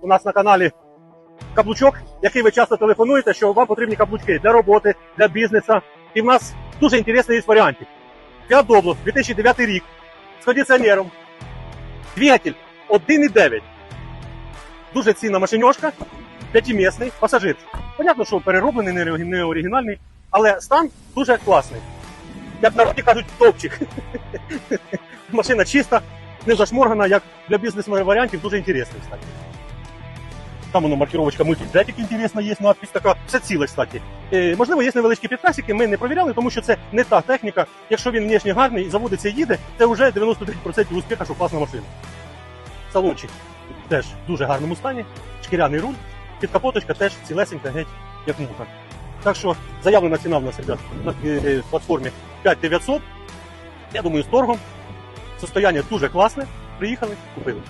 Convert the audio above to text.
у нас на каналі каблучок, який ви часто телефонуєте, що вам потрібні каблучки для роботи, для бізнесу. І в нас дуже інтересний є варіантів. Fiat Doblo, 2009 рік, з кондиціонером. Двигатель 1,9. Дуже цінна машиньошка, п'ятимісний, пасажирський. Понятно, що перероблений, не оригінальний, але стан дуже класний. Як народі кажуть, топчик. Машина чиста, не зашморгана, як для бізнес-варіантів, дуже інтересний, кстати. Там воно маркировочка мультиджетик інтересна, є надпись така, все ціле, кстати. Е, можливо, є невеличкі підкрасики, ми не провіряли, тому що це не та техніка. Якщо він внешне гарний заводиться і їде, це вже 93% успіха, що класна машина. Салончик теж в дуже гарному стані, шкіряний руль, підкапоточка теж цілесенька, геть як муха. Так що заявлена ціна в нас ребят, на е, платформі 5900. Я думаю, з торгом. Состояння дуже класне. Приїхали, купили.